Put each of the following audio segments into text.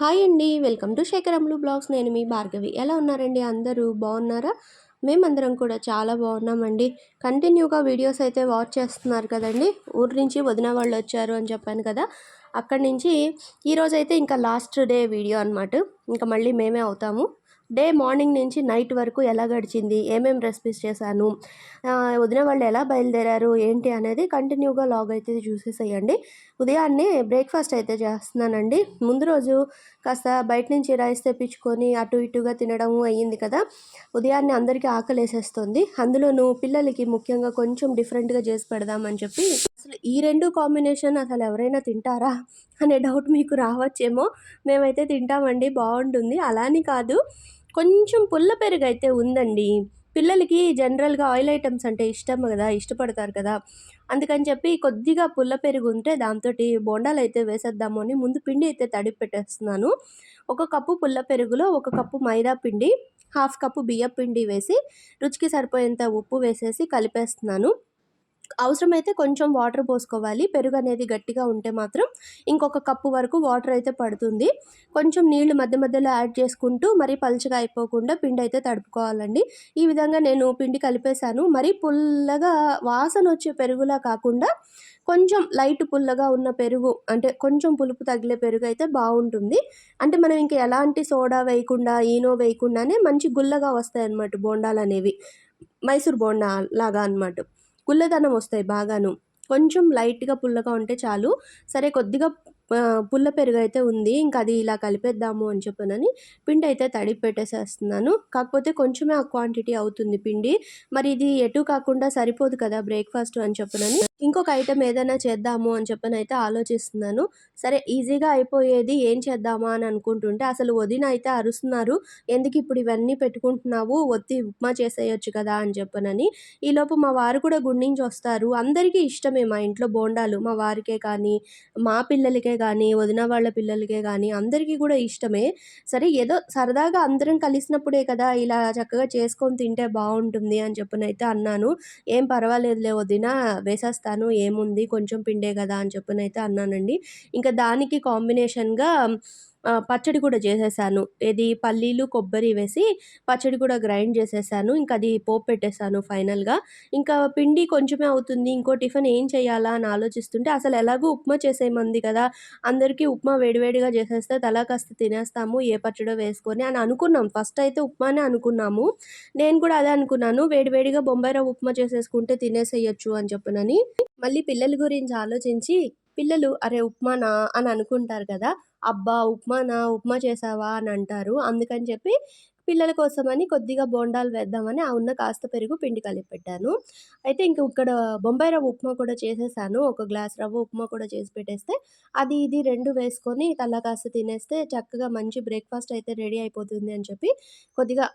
Hi అండి. Welcome to Sekharamulu blogs. నేను మీ భార్గవి. ఎలా ఉన్నారండి అందరూ? బాగున్నారా? మేమందరం కూడా చాలా బాగున్నామండి. కంటిన్యూగా వీడియోస్ అయితే వాచ్ చేస్తున్నారు కదండి. ఊరి నుంచి వదిన వాళ్ళు వచ్చారు అని చెప్పాను కదా. అక్కడి నుంచి ఈరోజైతే ఇంకా లాస్ట్ డే వీడియో అనమాట ఇంకా మళ్ళీ మేమే అవుతాము. డే మార్నింగ్ నుంచి నైట్ వరకు ఎలా గడిచింది? ఏమేమి రెసిపీస్ చేశాను? వదిన వాళ్ళు ఎలా బయలుదేరారు? ఏంటి అనేది కంటిన్యూగా లాగ్ అయితే చూసేసేయండి. ఉదయాన్నే బ్రేక్ఫాస్ట్ అయితే చేస్తున్నానండి. ముందు రోజు కాస్త బయట నుంచి రైస్ తెప్పించుకొని అటు ఇటుగా తినడం అయ్యింది కదా. ఉదయాన్నే అందరికీ ఆకలి వేసేస్తుంది అందులోనూ పిల్లలకి ముఖ్యంగా కొంచెం డిఫరెంట్గా చేసి పెడదామని చెప్పి. అసలు ఈ రెండు కాంబినేషన్ అసలు ఎవరైనా తింటారా అనే డౌట్ మీకు రావచ్చేమో. మేమైతే తింటామండి బాగుంటుంది అలాని కాదు కొంచెం పుల్ల పెరుగు అయితే ఉందండి. పిల్లలకి జనరల్గా ఆయిల్ ఐటమ్స్ అంటే ఇష్టం కదా ఇష్టపడతారు కదా అందుకని చెప్పి కొద్దిగా పుల్ల పెరుగు ఉంటే దాంతో బోండాలు అయితే వేసేద్దాము అని ముందు పిండి అయితే తడిపి పెట్టేస్తున్నాను. ఒక కప్పు పుల్ల పెరుగులో ఒక కప్పు మైదా పిండి హాఫ్ కప్పు బియ్య పిండి వేసి రుచికి సరిపోయేంత ఉప్పు వేసేసి కలిపేస్తున్నాను. అవసరమైతే కొంచెం వాటర్ పోసుకోవాలి. పెరుగు అనేది గట్టిగా ఉంటే మాత్రం ఇంకొక కప్పు వరకు వాటర్ అయితే పడుతుంది. కొంచెం నీళ్ళు మధ్య మధ్యలో యాడ్ చేసుకుంటూ మరీ పలుచగా అయిపోకుండా పిండి అయితే తడుపుకోవాలండి. ఈ విధంగా నేను పిండి కలిపేశాను. మరీ పుల్లగా వాసన వచ్చే పెరుగులా కాకుండా కొంచెం లైట్ పుల్లగా ఉన్న పెరుగు అంటే కొంచెం పులుపు తగిలే పెరుగు అయితే బాగుంటుంది. అంటే మనం ఇంకా ఎలాంటి సోడా వేయకుండా ఈనో వేయకుండానే మంచి గుల్లగా వస్తాయి అన్నమాట బోండాలు అనేవి మైసూర్ బోండా లాగా అనమాట పుల్లదనం వస్తాయి బాగాను. కొంచెం లైట్గా పుల్లగా ఉంటే చాలు. సరే కొద్దిగా పుల్ల పెరుగు అయితే ఉంది. ఇంకా అది ఇలా కలిపేద్దాము అని చెప్పనని పిండి అయితే తడిపి పెట్టేసేస్తున్నాను కాకపోతే కొంచెమే ఆ క్వాంటిటీ అవుతుంది పిండి. మరి ఇది ఎటు కాకుండా సరిపోదు కదా బ్రేక్ఫాస్ట్ అని చెప్పనని. ఇంకొక ఐటెం ఏదైనా చేద్దాము అని చెప్పని అయితే ఆలోచిస్తున్నాను. సరే ఈజీగా అయిపోయేది ఏం చేద్దామా అని అనుకుంటుంటే అసలు వదిన అయితే అరుస్తున్నారు. ఎందుకు ఇప్పుడు ఇవన్నీ పెట్టుకుంటున్నావు? ఒత్తి ఉప్మా చేసేయచ్చు కదా అని చెప్పనని. ఈలోపు మా వారు కూడా గుండించి వస్తారు అందరికీ ఇష్టమే మా ఇంట్లో బోండాలు. మా వారికే కానీ మా పిల్లలకే కానీ వదిన వాళ్ళ పిల్లలకే కానీ అందరికీ కూడా ఇష్టమే. సరే ఏదో సరదాగా అందరం కలిసినప్పుడే కదా ఇలా చక్కగా చేసుకొని తింటే బాగుంటుంది అని చెప్పనైతే అన్నాను. ఏం పర్వాలేదులే వదిన వేసేస్తాను ఏముంది కొంచెం పిండే కదా అని చెప్పనైతే అన్నానండి. ఇంకా దానికి కాంబినేషన్గా పచ్చడి కూడా చేసేసాను. ఇది పల్లీలు కొబ్బరి వేసి పచ్చడి కూడా గ్రైండ్ చేసేసాను. ఇంకా అది పోపు పెట్టేశాను ఫైనల్గా. ఇంకా పిండి కొంచెమే అవుతుంది. ఇంకో టిఫిన్ ఏం చేయాలా అని ఆలోచిస్తుంటే అసలు ఎలాగో ఉప్మా చేసేమంది కదా. అందరికీ ఉప్మా వేడివేడిగా చేసేస్తే తలా కాస్త తినేస్తాము ఏ పచ్చడో వేసుకొని అని అనుకున్నాం. ఫస్ట్ అయితే ఉప్మానే అనుకున్నాము. నేను కూడా అదే అనుకున్నాను. వేడివేడిగా బొంబాయి రవ్వ ఉప్మా చేసేసుకుంటే తినేసేయచ్చు అని చెప్పనని. మళ్ళీ పిల్లల గురించి ఆలోచించి పిల్లలు అరే ఉప్మానా? అని అనుకుంటారు కదా. అబ్బా ఉప్మానా? ఉప్మా చేసావా? అని అంటారు. అందుకని చెప్పి పిల్లల కోసమని కొద్దిగా బోండాలు వేద్దామని ఆ ఉన్న కాస్త పెరుగు పిండి కలిపి పెట్టాను. అయితే ఇంక ఇక్కడ బొంబాయి రవ్వ ఉప్మా కూడా చేసేసాను. ఒక గ్లాస్ రవ్వ ఉప్మా కూడా చేసి పెట్టేస్తే అది ఇది రెండు వేసుకొని తల కాస్త తినేస్తే చక్కగా మంచి బ్రేక్ఫాస్ట్ అయితే రెడీ అయిపోతుంది అని చెప్పి కొద్దిగా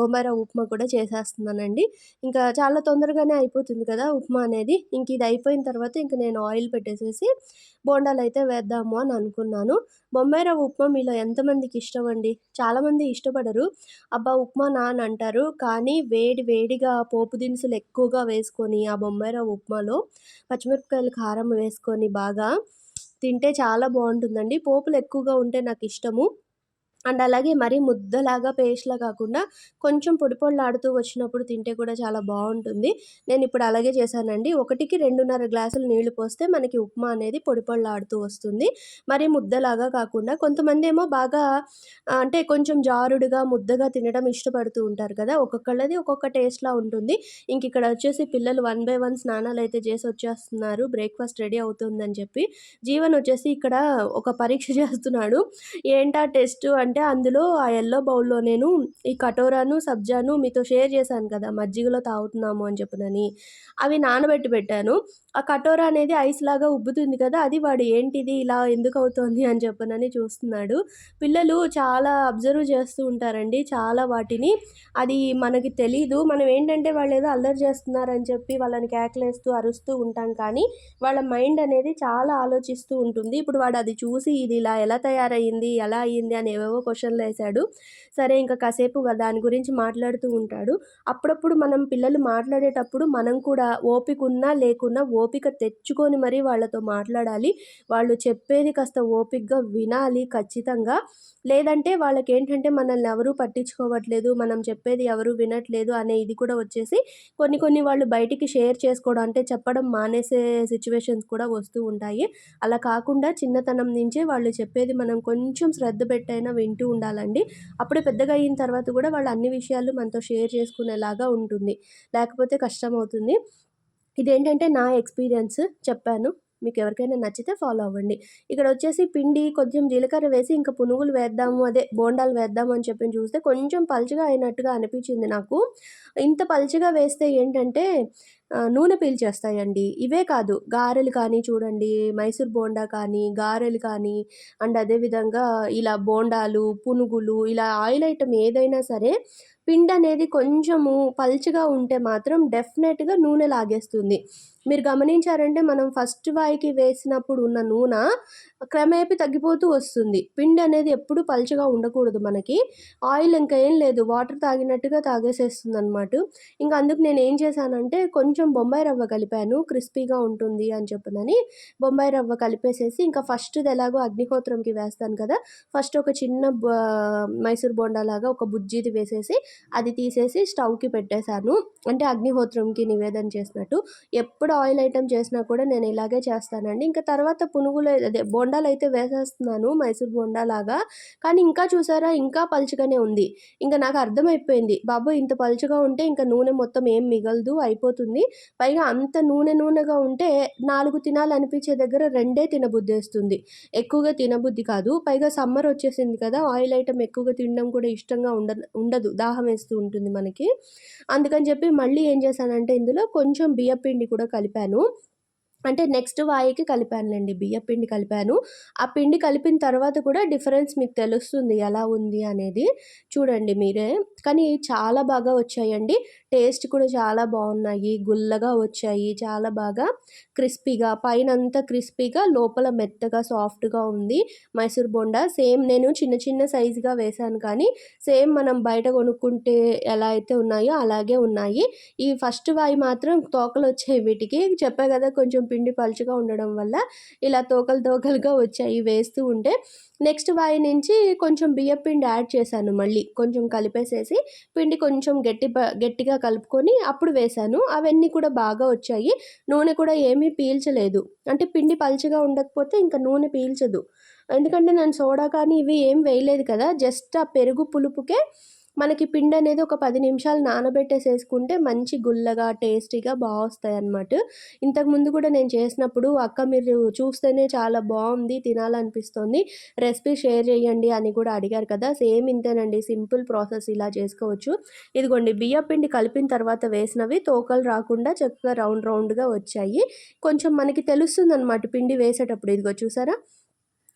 బొంబాయి రవ్వ ఉప్మా కూడా చేసేస్తున్నానండి. ఇంకా చాలా తొందరగానే అయిపోతుంది కదా ఉప్మా అనేది. ఇంక ఇది అయిపోయిన తర్వాత ఇంక నేను ఆయిల్ పెట్టేసేసి బోండాలు అయితే వేద్దాము అని అనుకున్నాను. బొంబాయి రవ్వ ఉప్మా మీలో ఎంతమందికి ఇష్టం అండి? చాలామంది ఇష్టపడరు. అబ్బా ఉప్మా నాన్ అంటారు. కానీ వేడి వేడిగా పోపు దినుసులు ఎక్కువగా వేసుకొని ఆ బొంబాయి రవ్వ ఉప్మాలో పచ్చిమిరపకాయలు కారం వేసుకొని బాగా తింటే చాలా బాగుంటుందండి. పోపులు ఎక్కువగా ఉంటే నాకు ఇష్టము. అండ్ అలాగే మరీ ముద్దలాగా పేస్ట్లా కాకుండా కొంచెం పొడి పొడిలాడుతూ వచ్చినప్పుడు తింటే కూడా చాలా బాగుంటుంది. నేను ఇప్పుడు అలాగే చేశానండి. ఒకటికి రెండున్నర గ్లాసులు నీళ్ళు పోస్తే మనకి ఉప్మా అనేది పొడి పొడిలాడుతూ వస్తుంది. మరీ ముద్దలాగా కాకుండా కొంతమంది ఏమో బాగా అంటే కొంచెం జారుడుగా ముద్దగా తినడం ఇష్టపడుతూ ఉంటారు కదా. ఒక్కొక్కళ్ళది ఒక్కొక్క టేస్ట్లా ఉంటుంది. ఇంక ఇక్కడ వచ్చేసి పిల్లలు వన్ బై వన్ స్నానాలు అయితే చేసి వచ్చేస్తున్నారు. బ్రేక్ఫాస్ట్ రెడీ అవుతుందని చెప్పి. జీవన్ వచ్చేసి ఇక్కడ ఒక పరీక్ష చేస్తున్నాడు. ఏంటా టెస్ట్ అంటే అంటే అందులో ఆ ఎల్లో బౌల్లో నేను ఈ కటోరాను సబ్జాను మీతో షేర్ చేశాను కదా మజ్జిగలో తాగుతున్నాము అని చెప్పునని. అవి నానబెట్టి పెట్టాను. ఆ కటోరా అనేది ఐస్ లాగా ఉబ్బుతుంది కదా అది వాడు ఏంటిది ఇలా ఎందుకు అవుతుంది అని చెప్పనని చూస్తున్నాడు. పిల్లలు చాలా అబ్జర్వ్ చేస్తూ ఉంటారండి చాలా వాటిని. అది మనకి తెలీదు. మనం ఏంటంటే వాళ్ళు ఏదో అల్లరి చేస్తున్నారని చెప్పి వాళ్ళని కేకలేస్తూ అరుస్తూ ఉంటాం కానీ వాళ్ళ మైండ్ అనేది చాలా ఆలోచిస్తూ ఉంటుంది. ఇప్పుడు వాడు అది చూసి ఇది ఇలా ఎలా తయారయ్యింది ఎలా అయ్యింది అని ఏవేవో క్వశ్చన్లు వేశాడు సరే ఇంకా కాసేపు దాని గురించి మాట్లాడుతూ ఉంటాడు. అప్పుడప్పుడు మనం పిల్లలు మాట్లాడేటప్పుడు మనం కూడా ఓపిక ఉన్నా లేకున్నా ఓపిక తెచ్చుకొని మరీ వాళ్ళతో మాట్లాడాలి. వాళ్ళు చెప్పేది కాస్త ఓపికగా వినాలి ఖచ్చితంగా. లేదంటే వాళ్ళకి ఏంటంటే మనల్ని ఎవరూ పట్టించుకోవట్లేదు మనం చెప్పేది ఎవరు వినట్లేదు అనే ఇది కూడా వచ్చేసి కొన్ని కొన్ని వాళ్ళు బయటికి షేర్ చేసుకోవడం అంటే చెప్పడం మానేసే సిచ్యువేషన్స్ కూడా వస్తూ ఉంటాయి. అలా కాకుండా చిన్నతనం నుంచే వాళ్ళు చెప్పేది మనం కొంచెం శ్రద్ధ పెట్టైనా వింటూ ఉండాలండి. అప్పుడే పెద్దగా అయిన తర్వాత కూడా వాళ్ళు అన్ని విషయాలు మనతో షేర్ చేసుకునేలాగా ఉంటుంది. లేకపోతే కష్టం అవుతుంది ఇదేంటంటే నా ఎక్స్పీరియన్స్ చెప్పాను. మీకు ఎవరికైనా నచ్చితే ఫాలో అవ్వండి. ఇక్కడ వచ్చేసి పిండి కొంచెం జీలకర్ర వేసి ఇంకా పునుగులు వేద్దాము అదే బోండాలు వేద్దాము అని చెప్పి చూస్తే కొంచెం పలుచగా అయినట్టుగా అనిపించింది నాకు. ఇంత పలుచగా వేస్తే ఏంటంటే నూనె పీల్చేస్తాయండి. ఇవే కాదు గారెలు కానీ చూడండి మైసూర్ బోండా కానీ గారెలు కానీ అండ్ అదేవిధంగా ఇలా బోండాలు పునుగులు ఇలా ఆయిల్ ఐటమ్ ఏదైనా సరే పిండి అనేది కొంచెము పల్చగా ఉంటే మాత్రం డెఫినెట్గా నూనె లాగేస్తుంది. మీరు గమనించారంటే మనం ఫస్ట్ వాయికి వేసినప్పుడు ఉన్న నూనె క్రమేపీ తగ్గిపోతూ వస్తుంది. పిండి అనేది ఎప్పుడు పలుచగా ఉండకూడదు మనకి. ఆయిల్ ఇంకా ఏం లేదు. వాటర్ తాగినట్టుగా తాగేసేస్తుంది అనమాట ఇంకా అందుకు నేను ఏం చేశానంటే కొంచెం బొంబాయి రవ్వ కలిపాను. క్రిస్పీగా ఉంటుంది అని చెప్పనని బొంబాయి రవ్వ కలిపేసేసి ఇంకా ఫస్ట్ది ఎలాగో అగ్నిహోత్రంకి వేస్తాను కదా. ఫస్ట్ ఒక చిన్న బ- మైసూర్ బోండా లాగా ఒక బుజ్జిది వేసేసి అది తీసేసి స్టవ్కి పెట్టేశాను. అంటే అగ్నిహోత్రంకి నివేదన చేసినట్టు. ఎప్పుడు ఆయిల్ ఐటమ్ చేసినా కూడా నేను ఇలాగే చేస్తానండి. ఇంకా తర్వాత పునుగులు అదే బోండాలు అయితే వేసేస్తున్నాను మైసూర్ బోండా లాగా. కానీ ఇంకా చూసారా ఇంకా పలుచగానే ఉంది. ఇంకా నాకు అర్థమైపోయింది. బాబు ఇంత పలుచగా ఉంటే ఇంకా నూనె మొత్తం ఏం మిగలదు అయిపోతుంది. పైగా అంత నూనె నూనెగా ఉంటే నాలుగు తినాలనిపించే దగ్గర రెండే తినబుద్ధి వేస్తుంది ఎక్కువగా తినబుద్ధి కాదు. పైగా సమ్మర్ వచ్చేసింది కదా ఆయిల్ ఐటమ్ ఎక్కువగా తినడం కూడా ఇష్టంగా ఉండ ఉండదు. దాహం వేస్తూ ఉంటుంది మనకి. అందుకని చెప్పి మళ్ళీ ఏం చేశానంటే ఇందులో కొంచెం బియ్యపిండి కూడా కలిపాను. అంటే నెక్స్ట్ వాయికి కలిపానులేండి బియ్య పిండి కలిపాను. ఆ పిండి కలిపిన తర్వాత కూడా డిఫరెన్స్ మీకు తెలుస్తుంది ఎలా ఉంది అనేది చూడండి మీరే. కానీ చాలా బాగా వచ్చాయండి. టేస్ట్ కూడా చాలా బాగున్నాయి. గుల్లగా వచ్చాయి. చాలా బాగా క్రిస్పీగా పైన అంతా క్రిస్పీగా లోపల మెత్తగా సాఫ్ట్గా ఉంది మైసూర్ బోండా. సేమ్ నేను చిన్న చిన్న సైజుగా వేశాను కానీ సేమ్ మనం బయట కొనుక్కుంటే ఎలా అయితే ఉన్నాయో అలాగే ఉన్నాయి. ఈ ఫస్ట్ వాయి మాత్రం తోకలు వచ్చాయి వీటికి. చెప్పా కదా కొంచెం పిండి పలుచగా ఉండడం వల్ల ఇలా తోకలు తోకలుగా వచ్చాయి వేస్తూ ఉంటే. నెక్స్ట్ వాయి నుంచి కొంచెం బియ్య పిండి యాడ్ చేశాను మళ్ళీ. కొంచెం కలిపేసేసి పిండి కొంచెం గట్టి గట్టిగా కలుపుకొని అప్పుడు వేశాను. అవన్నీ కూడా బాగా వచ్చాయి. నూనె కూడా ఏమీ పీల్చలేదు. అంటే పిండి పలుచగా ఉండకపోతే ఇంకా నూనె పీల్చదు. ఎందుకంటే నేను సోడా కానీ ఇవి ఏం వేయలేదు కదా. జస్ట్ ఆ పెరుగు పులుపుకే మనకి పిండి అనేది ఒక పది నిమిషాలు నానబెట్టేసేసుకుంటే మంచి గుల్లగా టేస్టీగా బాగా వస్తాయి అన్నమాట ఇంతకుముందు కూడా నేను చేసినప్పుడు అక్క మీరు చూస్తేనే చాలా బాగుంది తినాలనిపిస్తుంది రెసిపీ షేర్ చేయండి అని కూడా అడిగారు కదా. సేమ్ ఇంతేనండి సింపుల్ ప్రాసెస్ ఇలా చేసుకోవచ్చు. ఇదిగోండి బియ్య పిండి కలిపిన తర్వాత వేసినవి తోకలు రాకుండా చక్కగా రౌండ్ రౌండ్గా వచ్చాయి. కొంచెం మనకి తెలుస్తుంది అనమాట పిండి వేసేటప్పుడు. ఇదిగో చూసారా?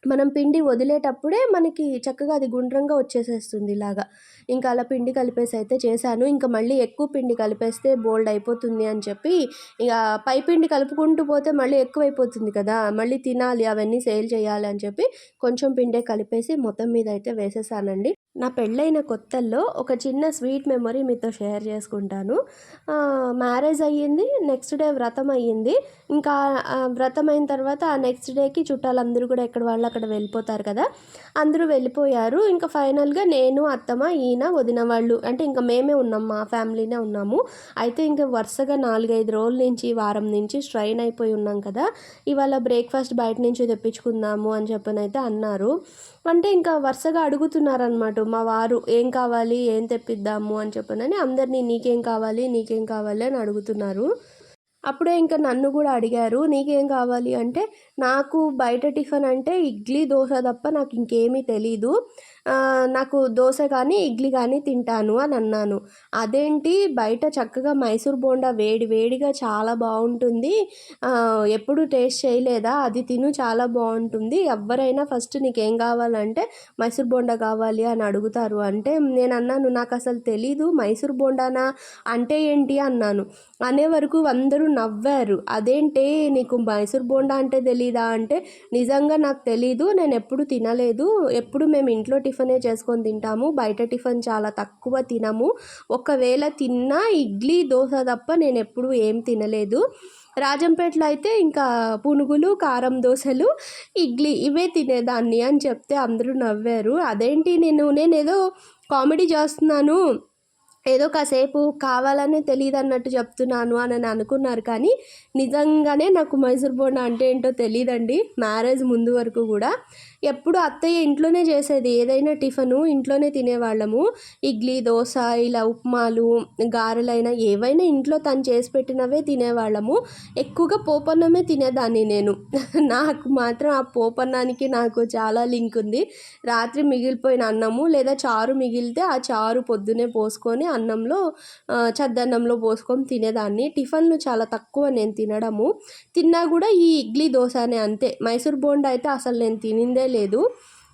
మనం పిండి వదిలేటప్పుడే మనకి చక్కగా అది గుండ్రంగా వచ్చేసేస్తుంది ఇలాగా. ఇంకా అలా పిండి కలిపేసి అయితే చేశాను. ఇంకా మళ్ళీ ఎక్కువ పిండి కలిపేస్తే బోల్డ్ అయిపోతుంది అని చెప్పి ఇక పై పిండి కలుపుకుంటూ పోతే మళ్ళీ ఎక్కువైపోతుంది కదా మళ్ళీ తినాలి అవన్నీ సేల్ చేయాలి అని చెప్పి కొంచెం పిండే కలిపేసి మొత్తం మీద అయితే వేసేసానండి. నా పెళ్ళైన కొత్తల్లో ఒక చిన్న స్వీట్ మెమొరీ మీతో షేర్ చేసుకుంటాను. మ్యారేజ్ అయ్యింది నెక్స్ట్ డే వ్రతం అయ్యింది. ఇంకా వ్రతం అయిన తర్వాత ఆ నెక్స్ట్ డేకి చుట్టాలందరూ కూడా ఎక్కడ వాళ్ళు అక్కడ వెళ్ళిపోతారు కదా అందరూ వెళ్ళిపోయారు. ఇంకా ఫైనల్గా నేను అత్తమ్మ ఈయన వదిన వాళ్ళు అంటే ఇంకా మేమే ఉన్నాం మా ఫ్యామిలీనే ఉన్నాము. అయితే ఇంకా వరుసగా నాలుగైదు రోజుల నుంచి వారం నుంచి స్ట్రైన్ అయిపోయి ఉన్నాం కదా ఇవాళ బ్రేక్ఫాస్ట్ బయట నుంచి తెప్పించుకుందాము అని చెప్పనైతే అన్నారు. అంటే ఇంకా వరుసగా అడుగుతున్నారనమాట మా వారు ఏం కావాలి ఏం తెప్పిద్దాము అని చెప్పనని అందరినీ నీకేం కావాలి నీకేం కావాలి అని అడుగుతున్నారు. అప్పుడే ఇంకా నన్ను కూడా అడిగారు నీకేం కావాలి? అంటే నాకు బయట టిఫిన్ అంటే ఇడ్లీ దోశ తప్ప నాకు ఇంకేమీ తెలీదు. నాకు దోశ కానీ ఇడ్లీ కానీ తింటాను అని అన్నాను. అదేంటి? బయట చక్కగా మైసూర్ బోండా వేడి వేడిగా చాలా బాగుంటుంది. ఎప్పుడు టేస్ట్ చేయలేదా? అది తిను చాలా బాగుంటుంది. ఎవరైనా ఫస్ట్ నీకేం కావాలంటే మైసూర్ బోండా కావాలి అని అడుగుతారు. అంటే నేను అన్నాను నాకు అసలు తెలీదు మైసూర్ బోండానా? అంటే ఏంటి? అన్నాను. అనే వరకు అందరూ నవ్వారు. అదేంటే నీకు మైసూర్ బోండా అంటే తెలీదా? అంటే నిజంగా నాకు తెలీదు నేను ఎప్పుడు తినలేదు. ఎప్పుడు మేము ఇంట్లో టిఫిన్ చేసుకొని తింటాము. బయట టిఫిన్ చాలా తక్కువ తినము. ఒకవేళ తిన్నా ఇడ్లీ దోశ తప్ప నేను ఎప్పుడు ఏం తినలేదు. రాజంపేటలో అయితే ఇంకా పునుగులు కారం దోశలు ఇడ్లీ ఇవే తినేదాన్ని అని చెప్తే అందరూ నవ్వారు. అదేంటి నేను నేనేదో కామెడీ చేస్తున్నాను. ఏదో కాసేపు కావాలనే తెలియదు అన్నట్టు చెప్తున్నాను అని అనుకున్నారు కానీ నిజంగానే నాకు మైసూర్ బోండా అంటే ఏంటో తెలియదండి మ్యారేజ్ ముందు వరకు కూడా. ఎప్పుడు అత్తయ్య ఇంట్లోనే చేసేది. ఏదైనా టిఫను ఇంట్లోనే తినేవాళ్ళము. ఇడ్లీ దోశ ఇలా ఉప్మాలు గారెలైనా ఏవైనా ఇంట్లో తను చేసి పెట్టినవే తినేవాళ్ళము. ఎక్కువగా పోపన్నమే తినేదాన్ని నేను. నాకు మాత్రం ఆ పోపన్నానికి నాకు చాలా లింక్ ఉంది. రాత్రి మిగిలిపోయిన అన్నము లేదా చారు మిగిలితే ఆ చారు పొద్దునే పోసుకొని అన్నంలో చద్దన్నంలో పోసుకొని తినేదాన్ని. టిఫన్లు చాలా తక్కువ నేను తినడము. తిన్నా కూడా ఈ ఇడ్లీ దోశనే అంతే. మైసూర్ బోండా అయితే అసలు నేను తినిందే లేదు.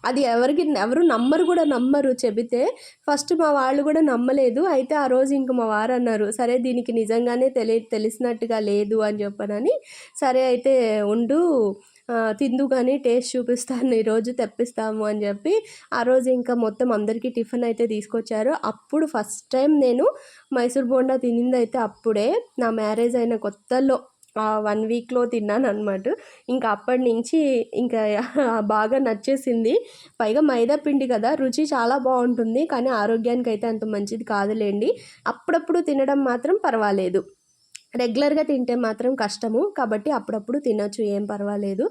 అది ఎవరికి ఎవరు నమ్మరు కూడా నమ్మరు చెబితే ఫస్ట్ మా వాళ్ళు కూడా నమ్మలేదు. అయితే ఆ రోజు ఇంక మా వారు అన్నారు సరే దీనికి నిజంగానే తెలి తెలిసినట్టుగా లేదు అని చెప్పనని. సరే అయితే ఉండు తిందు కానీ టేస్ట్ చూపిస్తాను ఈరోజు తెప్పిస్తాము అని చెప్పి ఆ రోజు ఇంకా మొత్తం అందరికీ టిఫిన్ అయితే తీసుకొచ్చారు. అప్పుడు ఫస్ట్ టైం నేను మైసూర్ బోండా తినింది అయితే అప్పుడే. నా మ్యారేజ్ అయిన కొత్తలో వన్ వీక్లో తిన్నాను అనమాట ఇంకా అప్పటి నుంచి ఇంకా బాగా నచ్చేసింది. పైగా మైదా పిండి కదా రుచి చాలా బాగుంటుంది కానీ ఆరోగ్యానికి అయితే అంత మంచిది కాదులేండి. అప్పుడప్పుడు తినడం మాత్రం పర్వాలేదు. రెగ్యులర్గా తింటే మాత్రం కష్టము. కాబట్టి అప్పుడప్పుడు తినొచ్చు ఏం పర్వాలేదు.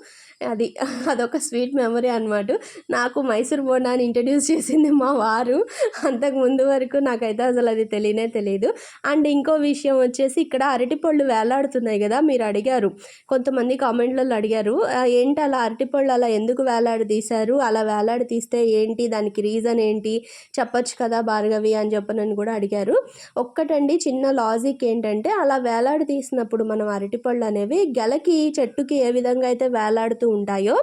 అది అదొక స్వీట్ మెమరీ అనమాట నాకు మైసూర్ బోండాని ఇంట్రడ్యూస్ చేసింది మా వారు. అంతకు ముందు వరకు నాకైతే అసలు అది తెలియనే తెలియదు అండ్ ఇంకో విషయం వచ్చేసి ఇక్కడ అరటిపళ్ళు వేలాడుతున్నాయి కదా మీరు అడిగారు. కొంతమంది కామెంట్లలో అడిగారు. ఏంటి అలా అరటిపళ్ళు అలా ఎందుకు వేలాడి తీశారు? అలా వేలాడి తీస్తే ఏంటి? దానికి రీజన్ ఏంటి? చెప్పొచ్చు కదా భార్గవి అని చెప్పనని కూడా అడిగారు. ఒక్కటండి చిన్న లాజిక్ ఏంటంటే అలా వేలాడి వేలాడి తీసినప్పుడు మనం అరటిపళ్ళు అనేవి గెలకి చెట్టుకి ఏ విధంగా అయితే వేలాడుతూ ఉంటాయో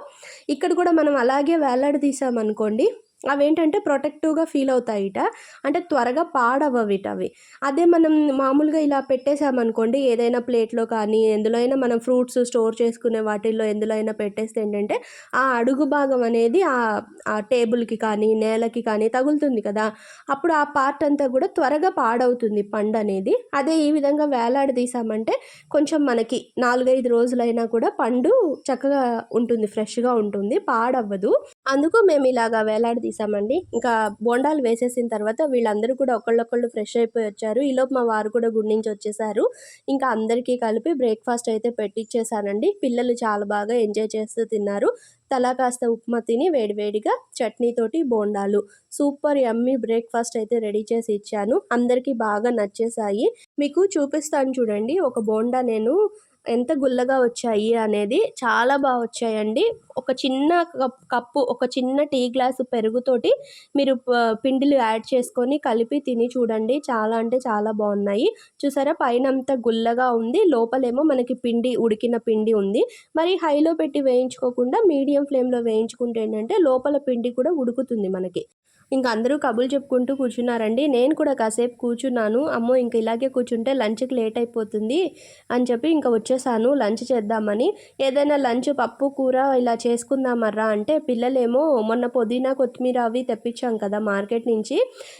ఇక్కడ కూడా మనం అలాగే వేలాడి తీసామనుకోండి అవి ఏంటంటే ప్రొటెక్టివ్గా ఫీల్ అవుతాయిట. అంటే త్వరగా పాడవవిట అవి అదే మనం మామూలుగా ఇలా పెట్టేసామనుకోండి ఏదైనా ప్లేట్లో కానీ ఎందులో అయినా మనం ఫ్రూట్స్ స్టోర్ చేసుకునే వాటిల్లో ఎందులో అయినా పెట్టేస్తే ఏంటంటే ఆ అడుగు భాగం అనేది ఆ టేబుల్కి కానీ నేలకి కానీ తగులుతుంది కదా. అప్పుడు ఆ పార్ట్ అంతా కూడా త్వరగా పాడవుతుంది పండు అనేది. అదే ఈ విధంగా వేలాడదీసామంటే కొంచెం మనకి నాలుగైదు రోజులైనా కూడా పండు చక్కగా ఉంటుంది ఫ్రెష్గా ఉంటుంది పాడవ్వదు. అందుకు మేము ఇలాగా వేలాడదీసామండి ఇంకా బోండాలు వేసేసిన తర్వాత వీళ్ళందరూ కూడా ఒకళ్ళొకళ్ళు ఫ్రెష్ అయిపోయి వచ్చారు. ఈలోపు మా వారు కూడా గుడి నుంచి వచ్చేసారు. ఇంకా అందరికీ కలిపి బ్రేక్ఫాస్ట్ అయితే పెట్టించేసానండి పిల్లలు చాలా బాగా ఎంజాయ్ చేస్తూ తిన్నారు. తలా కాస్త ఉప్మా తిని వేడివేడిగా చట్నీతోటి బోండాలు. సూపర్ యమ్మీ బ్రేక్ఫాస్ట్ అయితే రెడీ చేసి ఇచ్చాను. అందరికీ బాగా నచ్చేసాయి. మీకు చూపిస్తాను చూడండి. ఒక బోండా నేను ఎంత గుల్లగా వచ్చాయి అనేది చాలా బాగా వచ్చాయండి. ఒక చిన్న కప్పు ఒక చిన్న టీ గ్లాసు పెరుగుతోటి మీరు పిండిలు యాడ్ చేసుకొని కలిపి తిని చూడండి. చాలా అంటే చాలా బాగున్నాయి. చూసారా? పైన అంతా గుల్లగా ఉంది. లోపలేమో మనకి పిండి ఉడికిన పిండి ఉంది. మరి హైలో పెట్టి వేయించుకోకుండా మీడియం ఫ్లేమ్లో వేయించుకుంటే ఏంటంటే లోపల పిండి కూడా ఉడుకుతుంది మనకి. ఇంకా అందరూ కబులు చెప్పుకుంటూ కూర్చున్నారండి. నేను కూడా కాసేపు కూర్చున్నాను. అమ్మో ఇంక ఇలాగే కూర్చుంటే లంచ్కి లేట్ అయిపోతుంది అని చెప్పి ఇంకా వచ్చేసాను. లంచ్ చేద్దామని. ఏదైనా లంచ్ పప్పు కూర ఇలా చేసుకుందామర్రా అంటే పిల్లలేమో మొన్న పుదీనా కొత్తిమీర అవి తెప్పించాం కదా మార్కెట్ నుంచి.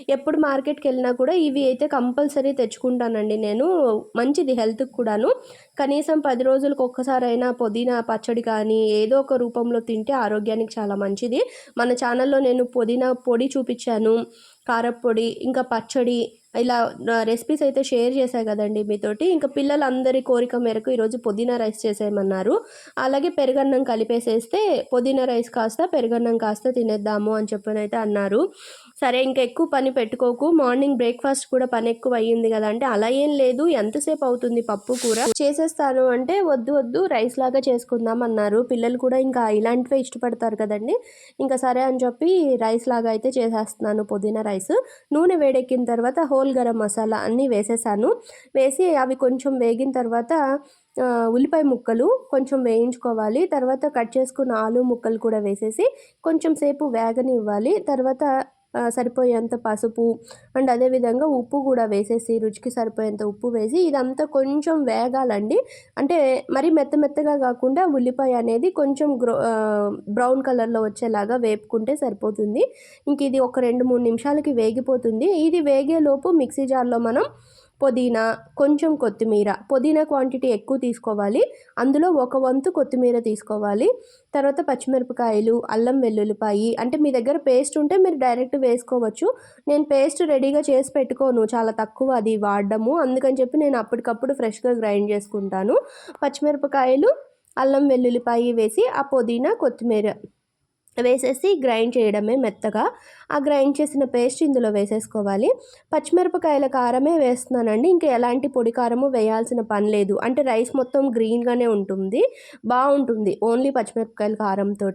ఎప్పుడు మార్కెట్కి వెళ్ళినా కూడా ఇవి అయితే కంపల్సరీ తెచ్చుకుంటానండి నేను. మంచిది హెల్త్కి కూడాను. కనీసం పది రోజులకు ఒక్కసారైనా పుదీనా పచ్చడి కానీ ఏదో ఒక రూపంలో తింటే ఆరోగ్యానికి చాలా మంచిది. మన ఛానల్లో నేను పుదీనా పొడి చూపించాను కారప్పొడి ఇంకా పచ్చడి ఇలా రెసిపీస్ అయితే షేర్ చేశాయి కదండి మీతోటి. ఇంకా పిల్లలందరి కోరిక మేరకు ఈరోజు పుదీనా రైస్ చేసేయమన్నారు. అలాగే పెరుగన్నం కలిపేసేస్తే పుదీనా రైస్ కాస్త పెరుగన్నం కాస్త తినేద్దాము అని చెప్పని అయితే అన్నారు. సరే ఇంకా ఎక్కువ పని పెట్టుకోకు. మార్నింగ్ బ్రేక్ఫాస్ట్ కూడా పని ఎక్కువ అయ్యింది కదా అంటే అలా ఏం లేదు. ఎంతసేపు అవుతుంది పప్పు కూర? చేసేస్తాను అంటే వద్దు వద్దు రైస్ లాగా చేసుకుందాం అన్నారు. పిల్లలు కూడా ఇంకా ఇలాంటివే ఇష్టపడతారు కదండి. ఇంకా సరే అని చెప్పి రైస్ లాగా అయితే చేసేస్తున్నాను పుదీనా రైస్. నూనె వేడెక్కిన తర్వాత హోల్ గరం మసాలా అన్నీ వేసేసాను. వేసి అవి కొంచెం వేగిన తర్వాత ఉల్లిపాయ ముక్కలు కొంచెం వేయించుకోవాలి. తర్వాత కట్ చేసుకున్న ఆలు ముక్కలు కూడా వేసేసి కొంచెం సేపు వేగనివ్వాలి. తర్వాత సరిపోయేంత పసుపు అండ్ అదేవిధంగా ఉప్పు కూడా వేసేసి రుచికి సరిపోయేంత ఉప్పు వేసి ఇదంతా కొంచెం వేగాలండి. అంటే మరీ మెత్త మెత్తగా కాకుండా ఉల్లిపాయ అనేది కొంచెం గ్రో బ్రౌన్ కలర్లో వచ్చేలాగా వేపుకుంటే సరిపోతుంది. ఇంక ఇది ఒక రెండు మూడు నిమిషాలకి వేగిపోతుంది. ఇది వేగేలోపు మిక్సీ జార్లో మనం పుదీనా కొంచెం కొత్తిమీర. పుదీనా క్వాంటిటీ ఎక్కువ తీసుకోవాలి. అందులో ఒక వంతు కొత్తిమీర తీసుకోవాలి. తర్వాత పచ్చిమిరపకాయలు అల్లం వెల్లుల్లిపాయి. అంటే మీ దగ్గర పేస్ట్ ఉంటే మీరు డైరెక్ట్ వేసుకోవచ్చు. నేను పేస్ట్ రెడీగా చేసి పెట్టుకోను. చాలా తక్కువ అది వాడడము. అందుకని చెప్పి నేను అప్పటికప్పుడు ఫ్రెష్గా గ్రైండ్ చేసుకుంటాను. పచ్చిమిరపకాయలు అల్లం వెల్లుల్లిపాయి వేసి ఆ పుదీనా కొత్తిమీర. వేసేసి గ్రైండ్ చేయడమే మెత్తగా. ఆ గ్రైండ్ చేసిన పేస్ట్ ఇందులో వేసేసుకోవాలి. పచ్చిమిరపకాయల కారమే వేస్తున్నానండి. ఇంకా ఎలాంటి పొడి కారము వేయాల్సిన పని లేదు. అంటే రైస్ మొత్తం గ్రీన్గానే ఉంటుంది. బాగుంటుంది. ఓన్లీ పచ్చిమిరపకాయల కారంతో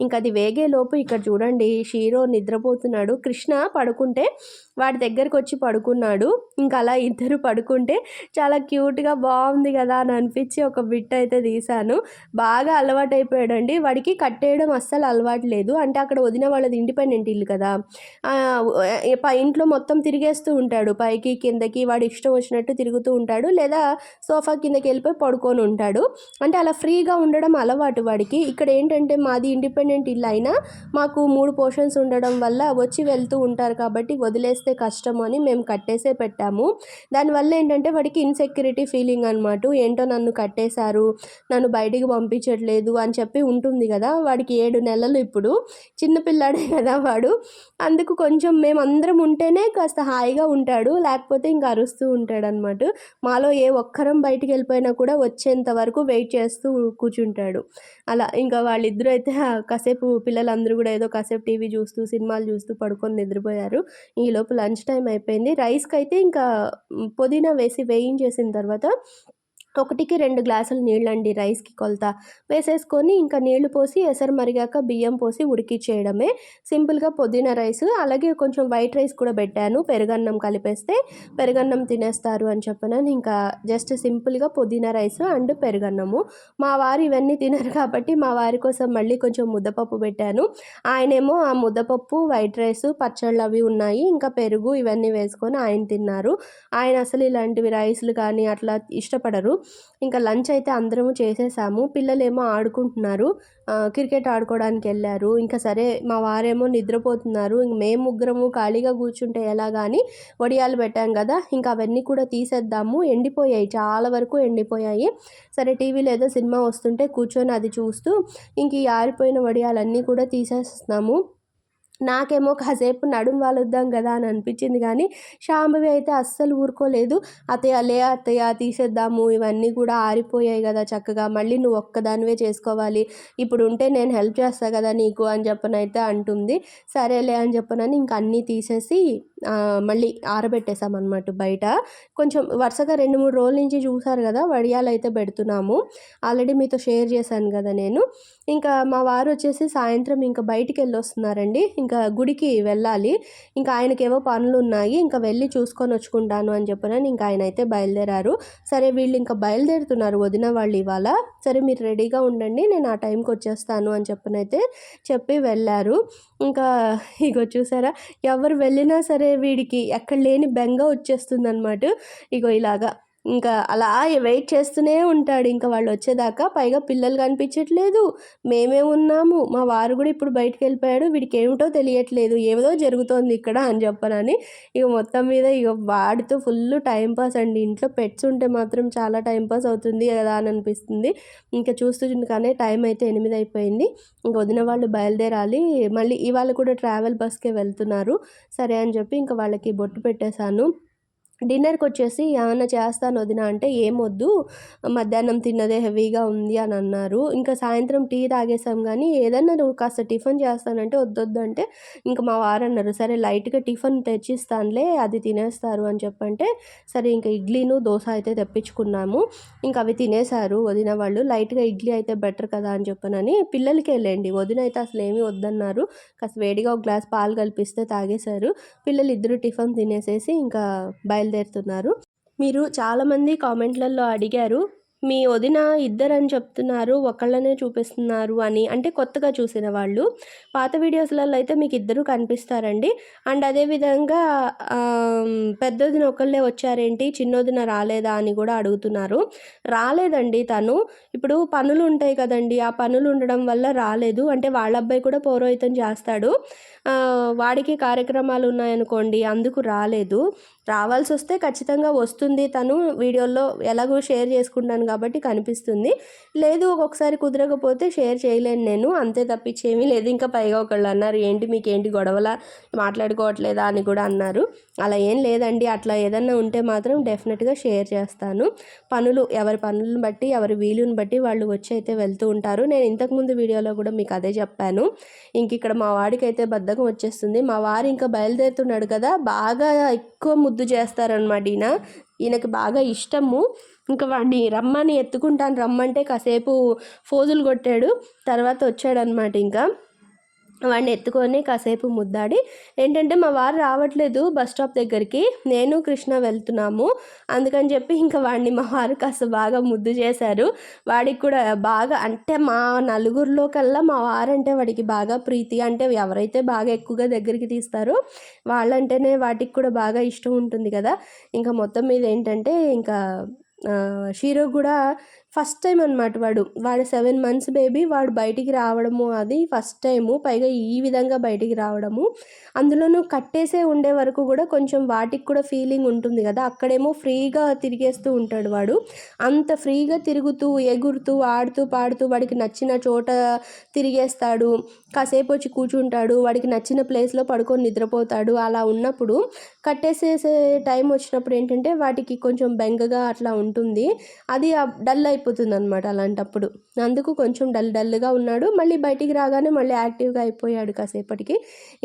ఇంకా అది వేగేలోపు ఇక్కడ చూడండి షీరో నిద్రపోతున్నాడు. కృష్ణ పడుకుంటే వాడి దగ్గరకు వచ్చి పడుకున్నాడు. ఇంకా అలా ఇద్దరు పడుకుంటే చాలా క్యూట్గా బాగుంది కదా అని అనిపించి ఒక బిట్ అయితే తీశాను. బాగా అలవాటు అయిపోయాడండి వాడికి కట్టేయడం అస్సలు అలవాటు లేదు. అంటే అక్కడ వదిన వాళ్ళది ఇండిపెండెంట్ ఇల్లు కదా. పై ఇంట్లో మొత్తం తిరిగేస్తూ ఉంటాడు. పైకి కిందకి వాడి ఇష్టం వచ్చినట్టు తిరుగుతూ ఉంటాడు. లేదా సోఫా కిందకి వెళ్ళిపోయి పడుకొని ఉంటాడు. అంటే అలా ఫ్రీగా ఉండడం అలవాటు వాడికి. ఇక్కడ ఏంటంటే మాది ఇండిపెండెంట్ ఇల్లు అయినా మాకు మూడు పోర్షన్స్ ఉండడం వల్ల వచ్చి వెళ్తూ ఉంటారు కాబట్టి వదిలేస్తే కష్టం అని మేము కట్టేసే పెట్టాము. దానివల్ల ఏంటంటే వాడికి ఇన్సెక్యూరిటీ ఫీలింగ్ అనమాట ఏంటో నన్ను కట్టేశారు నన్ను బయటికి పంపించట్లేదు అని చెప్పి ఉంటుంది కదా. వాడికి ఏడు నెలలు ఇప్పుడు. చిన్నపిల్లాడే కదా వాడు. అందుకు కొంచెం మేమందరం ఉంటేనే కాస్త హాయిగా ఉంటాడు లేకపోతే ఇంకా అరుస్తూ ఉంటాడు అనమాట మాలో ఏ ఒక్కరం బయటికి వెళ్ళిపోయినా కూడా వచ్చేంత వరకు వెయిట్ చేస్తూ కూర్చుంటాడు. అలా ఇంకా వాళ్ళిద్దరూ అయితే కాసేపు పిల్లలందరూ కూడా ఏదో కాసేపు టీవీ చూస్తూ సినిమాలు చూస్తూ పడుకొని నిద్రపోయారు. ఈలోపు లంచ్ టైం అయిపోయింది. రైస్కి అయితే ఇంకా పుదీనా వేసి వేయించేసిన తర్వాత ఒకటికి రెండు గ్లాసులు నీళ్ళండి రైస్కి కొలత వేసేసుకొని ఇంకా నీళ్ళు పోసి ఎసరు మరిగాక బియ్యం పోసి ఉడికి చేయడమే. సింపుల్గా పుదీనా రైస్ అలాగే కొంచెం వైట్ రైస్ కూడా పెట్టాను. పెరుగన్నం కలిపేస్తే పెరుగన్నం తినేస్తారు అని చెప్పిన ఇంకా జస్ట్ సింపుల్గా పుదీనా రైస్ అండ్ పెరుగన్నము. మా వారు ఇవన్నీ తినరు కాబట్టి మా వారి కోసం మళ్ళీ కొంచెం ముద్దపప్పు పెట్టాను. ఆయనేమో ఆ ముద్దపప్పు వైట్ రైస్ పచ్చళ్ళు అవి ఉన్నాయి. ఇంకా పెరుగు ఇవన్నీ వేసుకొని ఆయన తిన్నారు. ఆయన అసలు ఇలాంటివి రైస్లు కానీ అట్లా ఇష్టపడరు. ఇంకా లంచ్ అయితే అందరము చేసేసాము. పిల్లలేమో ఆడుకుంటున్నారు. క్రికెట్ ఆడుకోవడానికి వెళ్ళారు. ఇంకా సరే మా వారేమో నిద్రపోతున్నారు. ఇంక మేము ముగ్గురము ఖాళీగా కూర్చుంటే ఎలా కానీ వడియాలు పెట్టాం కదా ఇంకా అవన్నీ కూడా తీసేద్దాము. ఎండిపోయాయి చాలా వరకు ఎండిపోయాయి. సరే టీవీలో ఏదో సినిమా వస్తుంటే కూర్చొని అది చూస్తూ ఇంక ఈ ఆరిపోయిన వడియాలన్నీ కూడా తీసేస్తున్నాము. నాకేమో కాసేపు నడుం వాలుద్దాం కదా అని అనిపించింది కానీ శాంభవి అయితే అస్సలు ఊరుకోలేదు. అతయ్య లే అత్తయ్య తీసేద్దాము ఇవన్నీ కూడా ఆరిపోయాయి కదా చక్కగా. మళ్ళీ నువ్వు ఒక్కదానివే చేసుకోవాలి. ఇప్పుడు ఉంటే నేను హెల్ప్ చేస్తా కదా నీకు అని చెప్పనైతే అంటుంది. సరేలే అని చెప్పనని ఇంక అన్నీ తీసేసి మళ్ళీ ఆరబెట్టేసామన్నమాట బయట. కొంచెం వరుసగా రెండు మూడు రోజుల నుంచి చూసారు కదా వడియాలు అయితే పెడుతున్నాము. ఆల్రెడీ మీతో షేర్ చేశాను కదా నేను. ఇంకా మా వారు వచ్చేసి సాయంత్రం ఇంకా బయటికి వెళ్ళి వస్తున్నారండి ఇంకా గుడికి వెళ్ళాలి. ఇంకా ఆయనకేవో పనులు ఉన్నాయి ఇంకా వెళ్ళి చూసుకొని వచ్చుకుంటాను అని చెప్పిన ఇంకా ఆయన అయితే బయలుదేరారు. సరే వీళ్ళు ఇంకా బయలుదేరుతున్నారు వదిన వాళ్ళు ఇవాళ. సరే మీరు రెడీగా ఉండండి. నేను ఆ టైంకి వచ్చేస్తాను అని చెప్పనైతే చెప్పి వెళ్ళారు. ఇంకా ఇగో చూసారా ఎవరు వెళ్ళినా సరే వీడికి ఎక్కడ లేని బెంగ వచ్చేస్తుంది అనమాట ఇగో ఇలాగా. ఇంకా అలా వెయిట్ చేస్తూనే ఉంటాడు. ఇంకా వాళ్ళు వచ్చేదాకా పైగా పిల్లలు కనిపించట్లేదు. మేమే ఉన్నాము. మా వారు కూడా ఇప్పుడు బయటికి వెళ్ళిపోయాడు. వీడికి ఏమిటో తెలియట్లేదు. ఏదో జరుగుతోంది ఇక్కడ అని చెప్పనని ఇక మొత్తం మీద ఇక వాడితో ఫుల్ టైం పాస్ అండి. ఇంట్లో పెట్స్ ఉంటే మాత్రం చాలా టైం పాస్ అవుతుంది కదా అని అనిపిస్తుంది. ఇంకా చూస్తుండగానే టైం అయితే ఎనిమిది అయిపోయింది. ఇంకా వదిన వాళ్ళు బయలుదేరాలి. మళ్ళీ ఇవాళ కూడా ట్రావెల్ బస్కే వెళ్తున్నారు. సరే అని చెప్పి ఇంకా వాళ్ళకి బొట్టు పెట్టేశాను. డిన్నర్కి వచ్చేసి ఏమన్నా చేస్తాను వదిన అంటే ఏం వద్దు మధ్యాహ్నం తిన్నదే హెవీగా ఉంది అని అన్నారు. ఇంకా సాయంత్రం టీ తాగేసాం కానీ ఏదన్నా నువ్వు కాస్త టిఫిన్ చేస్తానంటే వద్దొద్దు అంటే ఇంకా మా వారు అన్నారు సరే లైట్గా టిఫిన్ తెచ్చిస్తానులే అది తినేస్తారు అని చెప్పంటే సరే ఇంకా ఇడ్లీను దోశ అయితే తెప్పించుకున్నాము ఇంకా అవి తినేశారు వదిన వాళ్ళు లైట్గా ఇడ్లీ అయితే బెటర్ కదా అని చెప్పనని పిల్లలకి వెళ్ళండి. వదిన అయితే అసలు ఏమీ వద్దన్నారు. కాస్త వేడిగా ఒక గ్లాస్ పాలు కల్పిస్తే తాగేశారు. పిల్లలు ఇద్దరు టిఫిన్ తినేసేసి ఇంకా బయలు బయలుదేరుతున్నారు. మీరు చాలామంది కామెంట్లలో అడిగారు మీ వదిన ఇద్దరని చెప్తున్నారు ఒకళ్ళనే చూపిస్తున్నారు అని. అంటే కొత్తగా చూసిన వాళ్ళు. పాత వీడియోస్లలో అయితే మీకు ఇద్దరు కనిపిస్తారండి. అండ్ అదేవిధంగా పెద్దదిన ఒకళ్ళే వచ్చారేంటి చిన్నదిన రాలేదా అని కూడా అడుగుతున్నారు. రాలేదండి తను. ఇప్పుడు పనులు ఉంటాయి కదండి. ఆ పనులు ఉండడం వల్ల రాలేదు. అంటే వాళ్ళ అబ్బాయి కూడా పౌరోహితం చేస్తాడు. వాడికి కార్యక్రమాలు ఉన్నాయనుకోండి అందుకు రాలేదు. రావాల్సి వస్తే ఖచ్చితంగా వస్తుంది. తను వీడియోలో ఎలాగో షేర్ చేసుకుంటాను కాబట్టి కనిపిస్తుంది. లేదు ఒక్కొక్కసారి కుదరకపోతే షేర్ చేయలేను నేను. అంతే తప్పించేమీ లేదు. ఇంకా పైగా ఒకళ్ళు అన్నారు ఏంటి మీకేంటి గొడవలా? మాట్లాడుకోవట్లేదా? అని కూడా అన్నారు. అలా ఏం లేదండి. అట్లా ఏదన్నా ఉంటే మాత్రం డెఫినెట్గా షేర్ చేస్తాను. పనులు ఎవరి పనులను బట్టి ఎవరి వీలుని బట్టి వాళ్ళు వచ్చి అయితే వెళ్తూ ఉంటారు. నేను ఇంతకుముందు వీడియోలో కూడా మీకు అదే చెప్పాను. ఇంక ఇక్కడ మా వాడికి అయితే బద్ధకం వచ్చేస్తుంది. మా వారు ఇంకా బయలుదేరుతున్నాడు కదా బాగా ఎక్కువ ముద్దు చేస్తారనమాట ఈయన. ఈయనకి బాగా ఇష్టము. ఇంకా వాడిని రమ్మని ఎత్తుకుంటాను. రమ్మంటే కాసేపు ఫోజులు కొట్టాడు. తర్వాత వచ్చాడనమాట ఇంకా. వాడిని ఎత్తుకొని కాసేపు ముద్దాడి. ఏంటంటే మా వారు రావట్లేదు బస్ స్టాప్ దగ్గరికి. నేను కృష్ణ వెళ్తున్నాము. అందుకని చెప్పి ఇంకా వాడిని మా వారు కాస్త బాగా ముద్దు చేశారు. వాడికి కూడా బాగా అంటే మా నలుగురిలో కల్లా మా వారంటే వాడికి బాగా ప్రీతి. అంటే ఎవరైతే బాగా ఎక్కువగా దగ్గరికి తీస్తారో వాళ్ళంటేనే వాటికి కూడా బాగా ఇష్టం ఉంటుంది కదా. ఇంకా మొత్తం మీద ఏంటంటే ఇంకా షీరో కూడా ఫస్ట్ టైం అనమాట వాడు. వాడు సెవెన్ మంత్స్ బేబీ వాడు బయటికి రావడము అది ఫస్ట్ టైము. పైగా ఈ విధంగా బయటికి రావడము. అందులోనూ కట్టేసే ఉండే వరకు కూడా కొంచెం వాటికి కూడా ఫీలింగ్ ఉంటుంది కదా. అక్కడేమో ఫ్రీగా తిరిగేస్తూ ఉంటాడు వాడు. అంత ఫ్రీగా తిరుగుతూ ఎగురుతూ ఆడుతూ పాడుతూ వాడికి నచ్చిన చోట తిరిగేస్తాడు. కాసేపు వచ్చి కూర్చుంటాడు. వాడికి నచ్చిన ప్లేస్లో పడుకొని నిద్రపోతాడు. అలా ఉన్నప్పుడు కట్టేసేసే టైం వచ్చినప్పుడు ఏంటంటే వాటికి కొంచెం బెంగగా అట్లా ఉంటుంది. అది డల్ అయిపోతుంది అయిపోతుంది అనమాట అలాంటప్పుడు. అందుకు కొంచెం డల్ డల్గా ఉన్నాడు. మళ్ళీ బయటికి రాగానే మళ్ళీ యాక్టివ్గా అయిపోయాడు కాసేపటికి.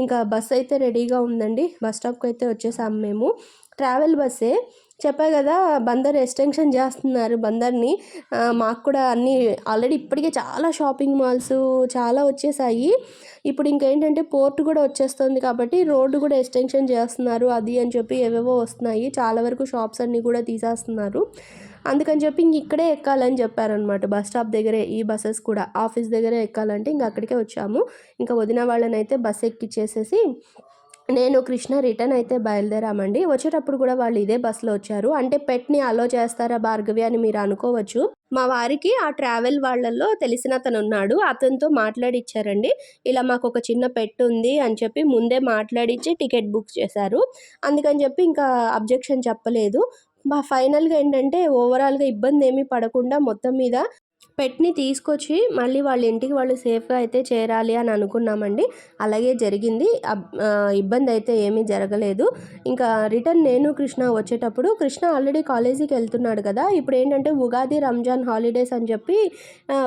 ఇంకా బస్ అయితే రెడీగా ఉందండి. బస్ స్టాప్కి అయితే వచ్చేసాము మేము. ట్రావెల్ బస్సే. చెప్పా కదా బందర్ ఎక్స్టెన్షన్ చేస్తున్నారు బందర్ని. మాకు కూడా అన్నీ ఆల్రెడీ ఇప్పటికే చాలా షాపింగ్ మాల్స్ చాలా వచ్చేసాయి. ఇప్పుడు ఇంకేంటంటే పోర్ట్ కూడా వచ్చేస్తుంది కాబట్టి రోడ్డు కూడా ఎక్స్టెన్షన్ చేస్తున్నారు అది అని చెప్పి ఏవేవో వస్తున్నాయి. చాలా వరకు షాప్స్ అన్నీ కూడా తీసేస్తున్నారు. అందుకని చెప్పి ఇంక ఇక్కడే ఎక్కాలని చెప్పారనమాట బస్ స్టాప్ దగ్గరే ఈ బస్సెస్ కూడా. ఆఫీస్ దగ్గరే ఎక్కాలంటే ఇంక అక్కడికే వచ్చాము. ఇంకా వదిన వాళ్ళని అయితే బస్ ఎక్కిచ్చేసేసి నేను కృష్ణ రిటర్న్ అయితే బయలుదేరామండి. వచ్చేటప్పుడు కూడా వాళ్ళు ఇదే బస్సులో వచ్చారు. అంటే పెట్ని అలో చేస్తారా భార్గవి అని మీరు అనుకోవచ్చు. మా వారికి ఆ ట్రావెల్ వాళ్ళల్లో తెలిసిన అతను ఉన్నాడు. అతనితో మాట్లాడిచ్చారండి. ఇలా మాకు ఒక చిన్న పెట్ ఉంది అని చెప్పి ముందే మాట్లాడిచ్చి టికెట్ బుక్ చేశారు. అందుకని చెప్పి ఇంకా అబ్జెక్షన్ చెప్పలేదు. ఫైనల్గా ఏంటంటే ఓవరాల్గా ఇబ్బంది ఏమీ పడకుండా మొత్తం మీద పెట్ని తీసుకొచ్చి మళ్ళీ వాళ్ళ ఇంటికి వాళ్ళు సేఫ్గా అయితే చేరాలి అని అనుకున్నామండి. అలాగే జరిగింది. ఇబ్బంది అయితే ఏమీ జరగలేదు. ఇంకా రిటర్న్ నేను కృష్ణ వచ్చేటప్పుడు కృష్ణ ఆల్రెడీ కాలేజీకి వెళ్తున్నాడు కదా ఇప్పుడు ఏంటంటే ఉగాది రంజాన్ హాలిడేస్ అని చెప్పి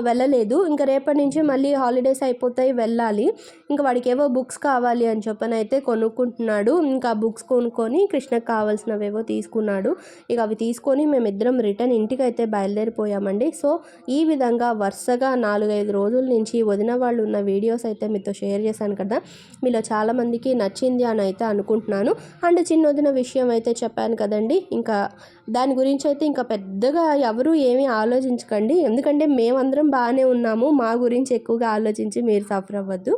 వెళ్ళలేదు. ఇంకా రేపటి నుంచి మళ్ళీ హాలిడేస్ అయిపోతాయి వెళ్ళాలి. ఇంకా వాడికి ఏవో బుక్స్ కావాలి అని చెప్పని అయితే కొనుక్కుంటున్నాడు. ఇంకా బుక్స్ కొనుక్కొని కృష్ణకు కావాల్సినవేవో తీసుకున్నాడు. ఇక అవి తీసుకొని మేమిద్దరం రిటర్న్ ఇంటికి అయితే బయలుదేరిపోయామండి. సో ఈ విధంగా విధంగా వరుసగా నాలుగైదు రోజుల నుంచి వదిన వాళ్ళు ఉన్న వీడియోస్ అయితే మీతో షేర్ చేశాను కదా. మీలో చాలామందికి నచ్చింది అని అయితే అనుకుంటున్నాను. అండ్ చిన్న వదిన విషయం అయితే చెప్పాను కదండి. ఇంకా దాని గురించి అయితే ఇంకా పెద్దగా ఎవరు ఏమీ ఆలోచించకండి. ఎందుకంటే మేమందరం బాగానే ఉన్నాము. మా గురించి ఎక్కువగా ఆలోచించి మీరు సఫర్ అవ్వద్దు.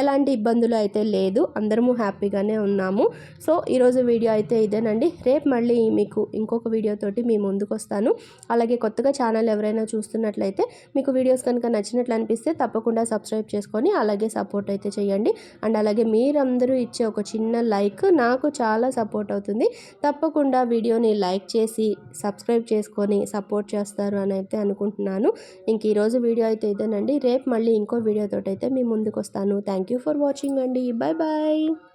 ఎలాంటి ఇబ్బందులు అయితే లేదు. అందరము హ్యాపీగానే ఉన్నాము. సో ఈరోజు వీడియో అయితే ఇదేనండి. రేపు మళ్ళీ మీకు ఇంకొక వీడియోతోటి మీ ముందుకు వస్తాను అలాగే కొత్తగా ఛానల్ ఎవరైనా చూస్తున్నట్లయితే అయితే మీకు వీడియోస్ కనుక నచ్చినట్లు అనిపిస్తే తప్పకుండా సబ్స్క్రైబ్ చేసుకొని అలాగే సపోర్ట్ అయితే చేయండి. అండ్ అలాగే మీరందరూ ఇచ్చే ఒక చిన్న లైక్ నాకు చాలా సపోర్ట్ అవుతుంది. తప్పకుండా వీడియోని లైక్ చేసి సబ్స్క్రైబ్ చేసుకొని సపోర్ట్ చేస్తారు అని అయితే అనుకుంటున్నాను. ఇంక ఈరోజు వీడియో అయితే ఇదేనండి. రేపు మళ్ళీ ఇంకో వీడియోతో అయితే మీ ముందుకు వస్తాను థ్యాంక్ యూ ఫర్ వాచింగ్ అండి. Bye bye